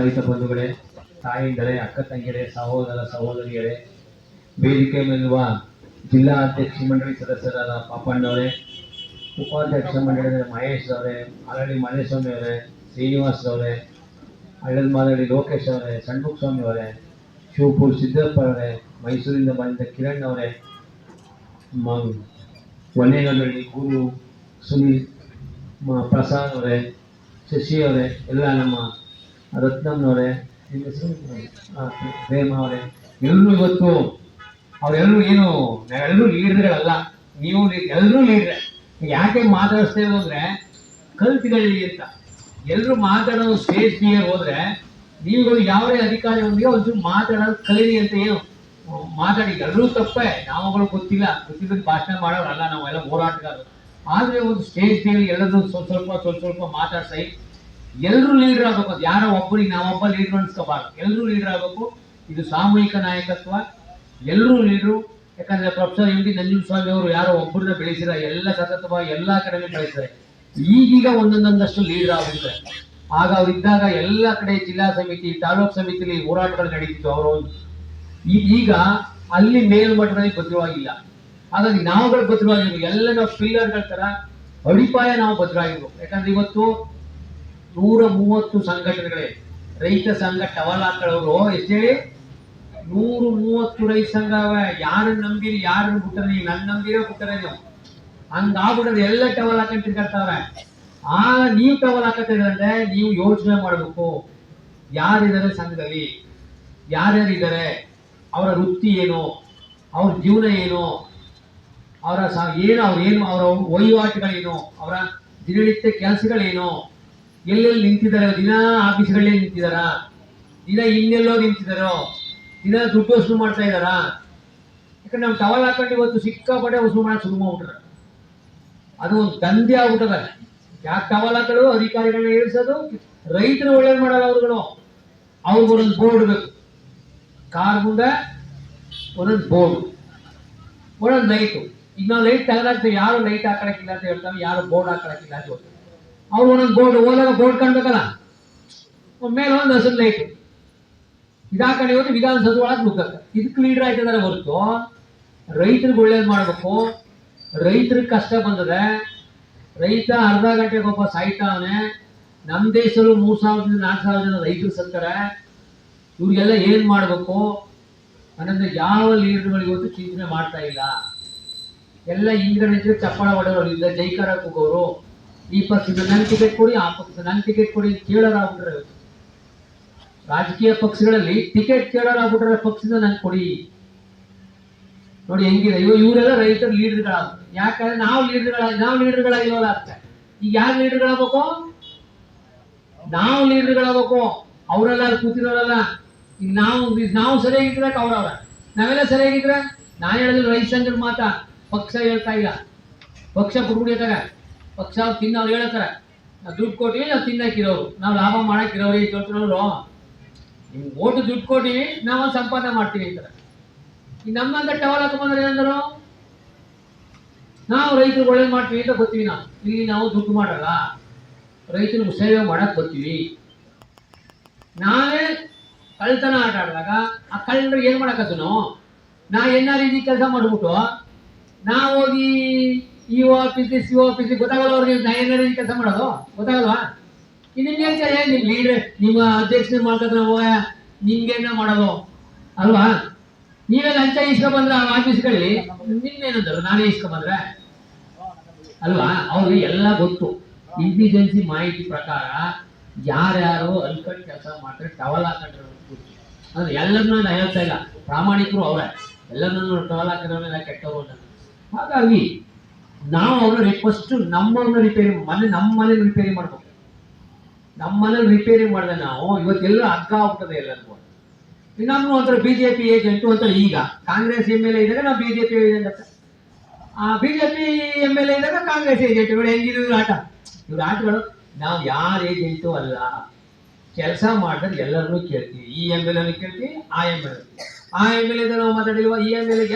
ರೈತ ಬಂಧುಗಳೇ ತಾಯಿಂದಲೇ ಅಕ್ಕ ತಂಗಿಯರೇ ಸಹೋದರ ಸಹೋದರಿಯರೇ, ವೇದಿಕೆ ಮೇಲಿರುವ ಜಿಲ್ಲಾ ಅಧ್ಯಕ್ಷ ಮಂಡಳಿ ಸದಸ್ಯರಾದ ಪಾಪಣ್ಣವರೇ ಉಪಾಧ್ಯಕ್ಷ ಮಂಡಳಿ ಮಹೇಶ್ ಅವರೇ ಮಲಳಿ ಮಹೇಸ್ವಾಮಿ ಅವರೇ, ಶ್ರೀನಿವಾಸ್ ಅವರೇ, ಹಳ್ಳದ ಮಾಲಳ್ಳಿ ಲೋಕೇಶ್ ಅವರೇ ಸಣ್ಮುಖ ಸ್ವಾಮಿ ಅವರೇ, ಶಿವಪುರ್ ಸಿದ್ದಪ್ಪ ಅವರೇ, ಮೈಸೂರಿಂದ ಬಂದಿದ್ದ ಕಿರಣ್ ಅವರೇ ಒನ್ನೇನಹಳ್ಳಿ ಗುರು ಸುನೀಲ್ ಪ್ರಸಾದ್ ಅವರೇ, ಶಶಿ ಅವರೇ, ಎಲ್ಲ ನಮ್ಮ ಆ, ಪ್ರೇಮ ಅವರೇ ಎಲ್ಲರೂ ಇವತ್ತು ಅವರೆಲ್ಲರೂ ಏನು ಎಲ್ಲರೂ ಲೀಡರ್ಗಳಲ್ಲ ನೀವು ಎಲ್ಲರೂ ಲೀಡ್ರೆ. ಯಾಕೆ ಮಾತಾಡಿಸ್ತೇವೆ ಅಂದ್ರೆ ಕಲ್ತಿಗಳಿ ಅಂತ. ಎಲ್ಲರೂ ಮಾತಾಡೋ ಸ್ಟೇಜ್ ಮೇಲೆ ಹೋದ್ರೆ ನೀವುಗಳು ಯಾವುದೇ ಅಧಿಕಾರಿ ಒಂದಿಗೆ ಒಂಚೂರು ಮಾತಾಡೋದು ಕಲೀರಿ ಅಂತ ಏನು? ಮಾತಾಡಿ. ಎಲ್ಲರೂ ತಪ್ಪೇ. ನಾವುಗಳು ಗೊತ್ತಿಲ್ಲ. ಗೊತ್ತಿದ್ದ ಭಾಷಣ ಮಾಡೋರಲ್ಲ ನಾವೆಲ್ಲ ಹೋರಾಟಗಾರರು. ಆದರೆ ಒಂದು ಸ್ಟೇಜ್ ಮೇಲೆ ಎಲ್ಲರೂ ಸ್ವಲ್ಪ ಸ್ವಲ್ಪ ಸ್ವಲ್ಪ ಸ್ವಲ್ಪ ಮಾತಾಡ್ಸಿ ಎಲ್ಲರೂ ಲೀಡರ್ ಆಗಬೇಕು ಯಾರೋ ಒಬ್ಬರಿಗೆ ನಾವೊಬ್ಬ ಲೀಡರ್ ಅನ್ಸ್ಕೋಬಾರ್ದು. ಎಲ್ಲರೂ ಲೀಡರ್ ಆಗಬೇಕು. ಇದು ಸಾಮೂಹಿಕ ನಾಯಕತ್ವ. ಎಲ್ಲರೂ ಲೀಡರು ಯಾಕಂದ್ರೆ ಪ್ರೊಫೆಸರ್ ಎಂ ಡಿ ನಂಜುಸ್ವಾಮಿ ಅವರು ಯಾರೋ ಒಬ್ಬರನ್ನ ಬೆಳೆಸಿರ ಎಲ್ಲ ಸತತವಾಗಿ ಎಲ್ಲ ಕಡೆನೂ ಬೆಳೆಸಿದ್ದಾರೆ ಈಗೀಗ ಒಂದೊಂದೊಂದಷ್ಟು ಲೀಡರ್ ಆಗುತ್ತೆ ಆಗ ಅವರಿದ್ದಾಗ ಎಲ್ಲ ಕಡೆ ಜಿಲ್ಲಾ ಸಮಿತಿ, ತಾಲೂಕ್ ಸಮಿತಿಲಿ ಹೋರಾಟಗಳು ನಡೀತಿತ್ತು ಅವರು ಈಗ ಅಲ್ಲಿ ಮೇಲ್ಮಟ್ಟದಲ್ಲಿ ಭದ್ರವಾಗಿಲ್ಲ. ಹಾಗಾಗಿ ನಾವುಗಳು ಭದ್ರವಾಗಿರ್ಬೇಕು ಎಲ್ಲ ನಾವು ಪಿಲ್ಲರ್ಗಳ ತರ ಅಡಿಪಾಯ ನಾವು ಭದ್ರವಾಗಿರ್ಬೇಕು ಯಾಕಂದ್ರೆ ಇವತ್ತು ನೂರ ಮೂವತ್ತು ಸಂಘಟನೆಗಳೇ. ರೈತ ಸಂಘ ಟವಲಾಕ್ಗಳವರು ಎಷ್ಟು ಹೇಳಿ? ನೂರು ಮೂವತ್ತು ರೈತ ಸಂಘ ಯಾರನ್ನ ನಂಬಿರಿ ಯಾರನ್ನ ಬಿಟ್ಟರೆ ನೀವು? ನನ್ನ ನಂಬಿರೋ ಬಿಟ್ಟರೆ ನೀವು. ಹಂಗಾಗ್ಬಿಡೋದು ಎಲ್ಲ ಟವಲ್ ಹಾಕೊಂಡು ಆ, ನೀವು ಟವಲ್ ಹಾಕತ್ತಿದ್ರೆ ನೀವು ಯೋಚನೆ ಮಾಡಬೇಕು. ಯಾರಿದ್ದಾರೆ ಸಂಘದಲ್ಲಿ? ಯಾರ್ಯಾರಿದ್ದಾರೆ ಅವರ ವೃತ್ತಿ ಏನು? ಅವ್ರ ಜೀವನ ಏನು? ಅವರ ಏನು ಅವ್ರ ಏನು, ಅವರ ವಹಿವಾಟುಗಳೇನು? ಅವರ ದಿನನಿತ್ಯ ಕೆಲಸಗಳೇನು? ಎಲ್ಲೆಲ್ಲಿ ನಿಂತಿದ್ದಾರೆ ದಿನ ಆಫೀಸ್ಗಳೇ ನಿಂತಿದಾರ? ದಿನ ಇನ್ನೆಲ್ಲೋ ನಿಂತಿದಾರೋ? ದಿನ ದುಡ್ಡು ವಸೂಲು ಮಾಡ್ತಾ ಇದ್ದಾರಾ ಯಾಕಂದ್ರೆ ನಾವು ಟವಲ್ ಹಾಕೊಂಡು ಇವತ್ತು ಸಿಕ್ಕಾಪಟ್ಟೆ ವಸೂಲು ಮಾಡಕ್ಕೆ ಶುರು ಮಾಡ್ಬಿಟ್ರೆ. ಅದು ಒಂದು ದಂಧೆ ಆಗ್ಬಿಟ್ಟದ. ಯಾಕೆ ಟವಲ್ ಹಾಕಲು? ಅಧಿಕಾರಿಗಳನ್ನ ಇಳಿಸೋದು ರೈತರು ಒಳ್ಳೇದು ಮಾಡಲ್ಲ ಅವ್ರುಗಳು. ಅವ್ರಿಗೆ ಒಂದೊಂದು ಬೋರ್ಡ್ ಬೇಕು. ಕಾರ್ ಮುಂದೆ ಒಂದೊಂದು ಬೋರ್ಡ್. ಒಂದೊಂದು ಲೈಟು. ಈಗ ನಾವು ಲೈಟ್ ತೆಗೆದಾಕ್ತೀವಿ ಯಾರು ಲೈಟ್ ಹಾಕೊಳಕ್ಕಿಲ್ಲ ಅಂತ ಹೇಳ್ತಾವೆ. ಯಾರು ಬೋರ್ಡ್ ಹಾಕೊಳಕ್ಕಿಲ್ಲ ಅಂತ ಹೇಳ್ತಾರೆ. ಅವ್ರು ಒಂದೊಂದು ಬೋರ್ಡ್ ಹೋದಾಗ ಬೋರ್ಡ್ ಕಾಣ್ಬೇಕಲ್ಲ? ಮೇಲೆ ಒಂದು ಹಸಿರು ಲೈಟ್ ಇದಾಕಡೆ ಇವತ್ತು ವಿಧಾನಸೌಧ ಒಳಗೆ ಮುಖ ಇದಕ್ಕೆ ಲೀಡರ್ ಆಯ್ತದಾರೆ ಹೊರತು. ರೈತರಿಗೆ ಒಳ್ಳೇದು ಮಾಡಬೇಕು. ರೈತರಿಗೆ ಕಷ್ಟ ಬಂದದೆ. ರೈತ ಅರ್ಧ ಗಂಟೆ ಪಾಪ ಸಾಯ್ತಾವನೆ ನಮ್ಮ ದೇಶದಲ್ಲೂ ಮೂರು ಸಾವಿರದಿಂದ ನಾಲ್ಕು ಸಾವಿರ ಜನ ರೈತರು ಸತ್ತಾರೆ. ಇವ್ರಿಗೆಲ್ಲ ಏನು ಮಾಡಬೇಕು? ಅನ್ನೋದು ಯಾವ ಲೀಡರ್ಗಳು ಇವತ್ತು ಚಿಂತನೆ ಮಾಡ್ತಾ ಇಲ್ಲ. ಎಲ್ಲ ಹಿಂದ್ಗಡೆ ಚಪ್ಪಳ ಚಪ್ಪಾಳ ಹೊಡೆಯೋರು, ಇಲ್ಲ ಜೈಕಾರ ಕೂಗೋರು. ಈ ಪಕ್ಷದ ನನ್ ಟಿಕೆಟ್ ಕೊಡಿ, ಆ ಪಕ್ಷದ ನನ್ ಟಿಕೆಟ್ ಕೊಡಿ ಕೇಳೋರಾಗ್ಬಿಟ್ರೆ, ರಾಜಕೀಯ ಪಕ್ಷಗಳಲ್ಲಿ ಟಿಕೆಟ್ ಕೇಳೋರಾಗ್ಬಿಟ್ರೆ ಪಕ್ಷದ ನನ್ ಕೊಡಿ. ನೋಡಿ ಹೆಂಗಿದೆ, ಇವ ಇವರೆಲ್ಲ ರೈತರ ಲೀಡರ್ಗಳಾಗ ಯಾಕಂದ್ರೆ ನಾವು ಲೀಡರ್ಗಳಾಗಿ ನಾವು ಲೀಡರ್ಗಳಾಗಿರೋಲ್ಲ ಅಂತ ಈಗ ಯಾರು ಲೀಡರ್ಗಳಾಗಬೇಕು? ನಾವು ಲೀಡರ್ಗಳಾಗಬೇಕು. ಅವರೆಲ್ಲ ಕೂತಿರೋರಲ್ಲ. ಈಗ ನಾವು ನಾವು ಸರಿಯಾಗಿದ್ರೆ ಅವ್ರವ್ರ? ನಾವೆಲ್ಲ ಸರಿಯಾಗಿದ್ರೆ ನಾ ಹೇಳಿದ್ರು ರೈತ ಸಂಘದ ಮಾತ ಪಕ್ಷ ಹೇಳ್ತಾ ಇಲ್ಲ. ಪಕ್ಷ ಬಿಟ್ಬಿಡಿತಾಗ ಪಕ್ಷ ತಿನ್ನೋರು ಹೇಳ್ತಾರೆ. ನಾವು ದುಡ್ಡು ಕೊಟ್ಟಿವಿ ನಾವು ತಿನ್ನಕ್ಕಿರೋರು. ನಾವು ಲಾಭ ಮಾಡಕ್ಕಿರೋರು ಈ ಹೇಳ್ತಿರೋರು ನಿಮ್ಗೆ ಓಟು ದುಡ್ಡು ಕೊಟ್ಟಿವಿ ನಾವು ಸಂಪಾದನೆ ಮಾಡ್ತೀವಿ ಅಂತಾರೆ. ನಮ್ಮಂತ ಟವಲ್ ಹಾಕೊಂಡ್ರೆ ಏನಂದ್ರು? ನಾವು ರೈತರು ಒಳ್ಳೇದು ಮಾಡ್ತೀವಿ ಅಂತ ಗೊತ್ತೀವಿ ನಾವು. ಇಲ್ಲಿ ನಾವು ದುಡ್ಡು ಮಾಡಲ್ಲ. ರೈತರಿಗೆ ಸೇವೆ ಮಾಡಕ್ ಬರ್ತೀವಿ ನಾವೇ ಕಳ್ತನ ಆಟ ಆಡಿದಾಗ ಆ ಕಳ್ಳರು ಏನ್ ಮಾಡಕತ್ತು ನಾವು ನಾ ಈ ಕೆಲಸ ಮಾಡಿಬಿಟ್ಟು ನಾ ಹೋಗಿ ಈ ಆಫೀಸ್ ಸಿ ಆಫೀಸ್ ಗೊತ್ತಾಗಲ್ಲ ಅವ್ರಿಗೆ ನಾ ಏನಾರು ಕೆಲಸ ಮಾಡೋದು? ಗೊತ್ತಾಗಲ್ವಾ? ಹೇಳ್ತಾರೆ ನಿಮ್ ಲೀಡರ್ ನಿಮ್ಮ ಅಧ್ಯಕ್ಷನ ಮಾಡ್ಕೊಂಡ್ರೆ ಹೋಗ ನಿಮ್ಗೇನ ಮಾಡೋದು? ಅಲ್ವಾ? ನೀವೇ ಲಂಚ ಇಸ್ಕೊ ಬಂದ್ರೆ ಆ ಆಫೀಸ್ಗಳಲ್ಲಿ ನಿಮ್ಗೇನಂದ್ರು ನಾನೇ ಇಸ್ಕೊ ಬಂದ್ರೆ? ಅಲ್ವಾ? ಅವ್ರಿಗೆ ಎಲ್ಲ ಗೊತ್ತು. ಇಂಟೆಲಿಜೆನ್ಸಿ ಮಾಹಿತಿ ಪ್ರಕಾರ ಯಾರ್ಯಾರು ಅಲ್ಕಟ್ ಕೆಲಸ ಮಾಡ್ತಾರೆ, ಟವಲ್ ಹಾಕೊಂಡ್ರೆ ಗೊತ್ತು. ಅಂದ್ರೆ ಎಲ್ಲರನ್ನೂ ನಾನು ಹೇಳ್ತಾ ಇಲ್ಲ. ಪ್ರಾಮಾಣಿಕರು ಅವರೇ. ಎಲ್ಲರನ್ನೂ ಟವಲ್ ಹಾಕಿದ್ರೆ ಕೆಟ್ಟವರು ಹಾಗಾಗಿ ನಾವು ಅವ್ರನ್ನ ಫಸ್ಟ್ ನಮ್ಮನ್ನ ರಿಪೇರಿ ಮನೆ ನಮ್ಮ ಮನೆ ರಿಪೇರಿ ಮಾಡ್ಬೇಕು. ನಮ್ಮ ಮನೇಲಿ ರಿಪೇರಿ ಮಾಡಿದೆ ನಾವು ಇವತ್ತೆಲ್ಲ ಅಗ್ಗ ಆಗ್ತದೆ ಎಲ್ಲರಿಗೂ. ನಮ್ಮ ಒಂಥರ ಬಿಜೆಪಿ ಏಜೆಂಟು ಅಂತ ಈಗ. ಕಾಂಗ್ರೆಸ್ ಎಂ ಎಲ್ ಎ ಇದ್ದಾಗ ನಾವು ಬಿಜೆಪಿ ಏಜೆಂಟ್ ಅಂತ. ಆ ಬಿಜೆಪಿ ಎಂ ಎಲ್ ಎ ಇದ್ದಾಗ ಕಾಂಗ್ರೆಸ್ ಏಜೆಂಟ್ ಇವರು ಹೆಂಗಿದ್ರು ಇವ್ರ ಆಟ? ಇವ್ರ ಆಟಗಳು. ನಾವು ಯಾರು ಏಜೆಂಟು ಅಲ್ಲ. ಕೆಲಸ ಮಾಡಿದ್ರೆ ಎಲ್ಲರನ್ನೂ ಕೇಳ್ತೀವಿ. ಈ ಎಂ ಎಲ್ ಕೇಳ್ತೀವಿ, ಆ ಎಂ ಎಲ್ ಎ ಆ ಎಂ ಎಲ್ ಎ ನಾವು ಮಾತಾಡಿಲ್ವಾ? ಈ ಎಂ ಎಲ್ ಎ